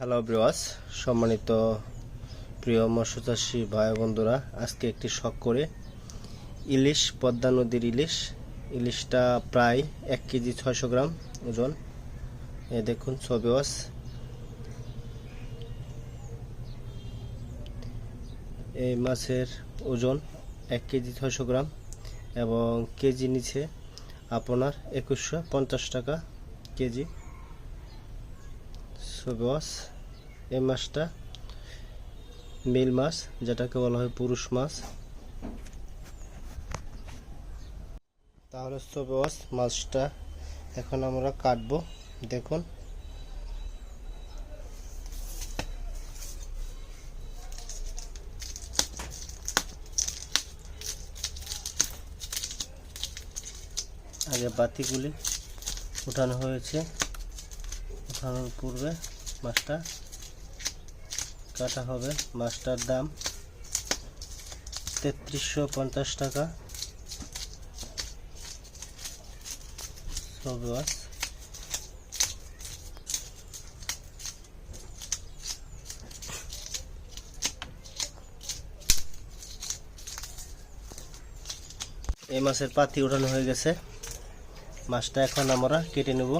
Hello ব্রিওয়াস সম্মানিত প্রিয় মৎস্যচাষী ভাই বন্ধুরা, আজকে একটি শখ করে ইলিশ, পদ্মা নদীর ইলিশ। ইলিশটা প্রায় এক কেজি ছয়শো গ্রাম ওজন। এ দেখুন ছবিওয়াস এই মাছের ওজন এক কেজি ছয়শো গ্রাম এবং কেজি নিচে আপনার একুশশো পঞ্চাশ টাকা কেজি। সো বস, এই মাছটা, মেল মাছ, যেটাকে বলা হয় পুরুষ মাছ। তাহলে সো বস, মাছটা এখন আমরা কাটবো, দেখুন। আগে বাতিগুলি উঠানো হয়েছে। উঠানোর পূর্বে মাছটা। কাটা হবে মাছটার দাম তেত্রিশশো পঞ্চাশ টাকা। এই মাছের পাতি উঠানো হয়ে গেছে। মাছটা এখন আমরা কেটে নেব।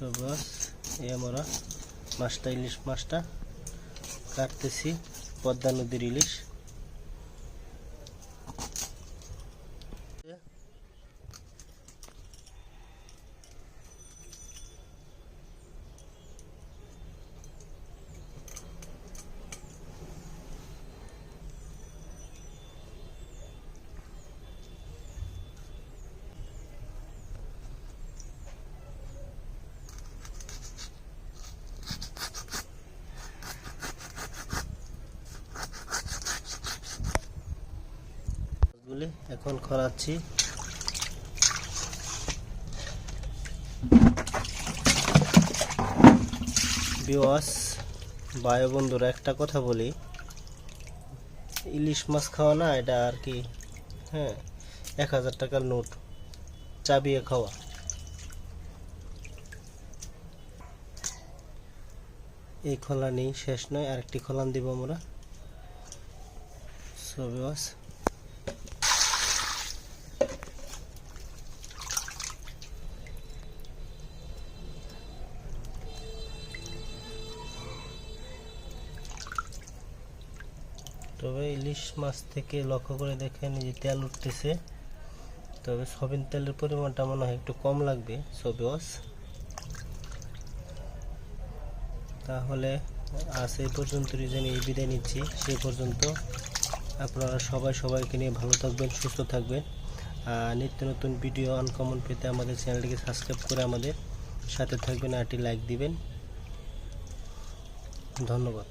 সবাস এ আমরা মাছটা ইলিশ মাছটা কাটতেছি পদ্মা নদীর ইলিশ। গুলি এখন খরাচ্ছি। বিওয়াস বায়ু বন্ধুরা, একটা কথা বলি। ইলিশ মাছ খাওয়া না, এটা আর কি হ্যাঁ এক হাজার টাকার নোট, চাবিয়ে খাওয়া। এই খোলা নেই, শেষ নয়, আরেকটি খোলান দিব আমরা। সো বিওয়াস তবে ইলিশ মাছ থেকে লক্ষ্য করে দেখেন যে তেল উঠতেছে। তবে সবিন তেলের পরিমাণটা মনে হয় একটু কম লাগবে সবিওস তাহলে আজ এই পর্যন্ত যেন এই বিদায় নিচ্ছি। সেই পর্যন্ত আপনারা সবাই সবাইকে নিয়ে ভালো থাকবেন, সুস্থ থাকবেন। আর নিত্য নতুন ভিডিও আনকমন পেতে আমাদের চ্যানেলটিকে সাবস্ক্রাইব করে আমাদের সাথে থাকবেন আরটি লাইক দিবেন। ধন্যবাদ।